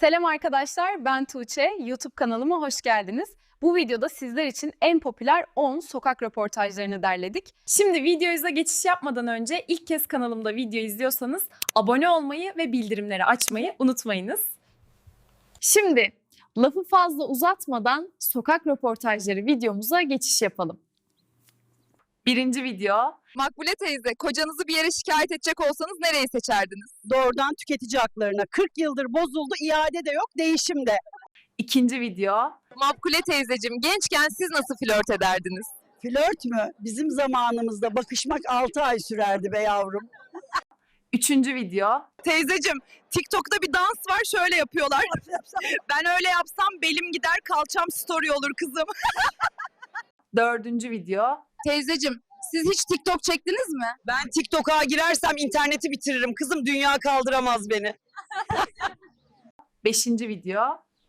Selam arkadaşlar, ben Tuğçe. YouTube kanalıma hoş geldiniz. Bu videoda sizler için en popüler 10 sokak röportajlarını derledik. Şimdi videoya geçiş yapmadan önce ilk kez kanalımda video izliyorsanız abone olmayı ve bildirimleri açmayı unutmayınız. Şimdi lafı fazla uzatmadan sokak röportajları videomuza geçiş yapalım. Birinci video. Makbule teyze, kocanızı bir yere şikayet edecek olsanız nereyi seçerdiniz? doğrudan tüketici haklarına. 40 yıldır bozuldu, iade de yok, değişim de. İkinci video. Makbule teyzeciğim, gençken siz nasıl flört ederdiniz? Flört mü? Bizim zamanımızda bakışmak 6 ay sürerdi be yavrum. Üçüncü video. Teyzeciğim, TikTok'ta bir dans var, şöyle yapıyorlar. ben öyle yapsam belim gider, kalçam story olur kızım. Dördüncü video. Teyzeciğim, siz hiç TikTok çektiniz mi? Ben TikTok'a girersem interneti bitiririm. Kızım dünya kaldıramaz beni. Beşinci video.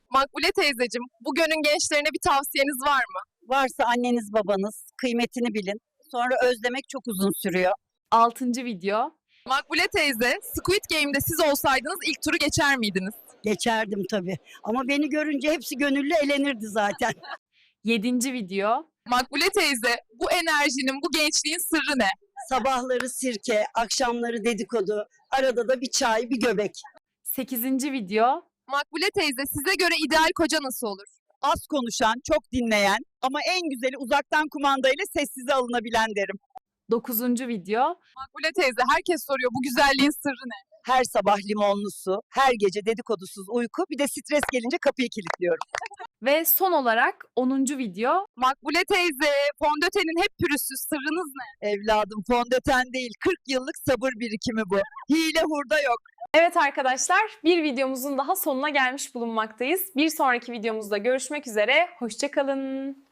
Makbule teyzeciğim, bugünün gençlerine bir tavsiyeniz var mı? Varsa anneniz babanız kıymetini bilin. Sonra özlemek çok uzun sürüyor. Altıncı video. Makbule teyze, Squid Game'de siz olsaydınız ilk turu geçer miydiniz? Geçerdim tabii. Ama beni görünce hepsi gönüllü elenirdi zaten. Yedinci video. Makbule teyze, bu enerjinin, bu gençliğin sırrı ne? Sabahları sirke, akşamları dedikodu, arada da bir çay, bir göbek. Sekizinci video. Makbule teyze, size göre ideal koca nasıl olur? Az konuşan, çok dinleyen ama en güzeli uzaktan kumandayla sessize alınabilen derim. Dokuzuncu video. Makbule teyze, herkes soruyor bu güzelliğin sırrı ne? Her sabah limonlu su, her gece dedikodusuz uyku, bir de stres gelince kapıyı kilitliyorum. Ve son olarak onuncu video. Makbule teyze, fondötenin hep pürüzsüz sırrınız ne? Evladım fondöten değil, 40 yıllık sabır birikimi bu. Hile hurda yok. Evet arkadaşlar bir videomuzun daha sonuna gelmiş bulunmaktayız. Bir sonraki videomuzda görüşmek üzere. Hoşçakalın.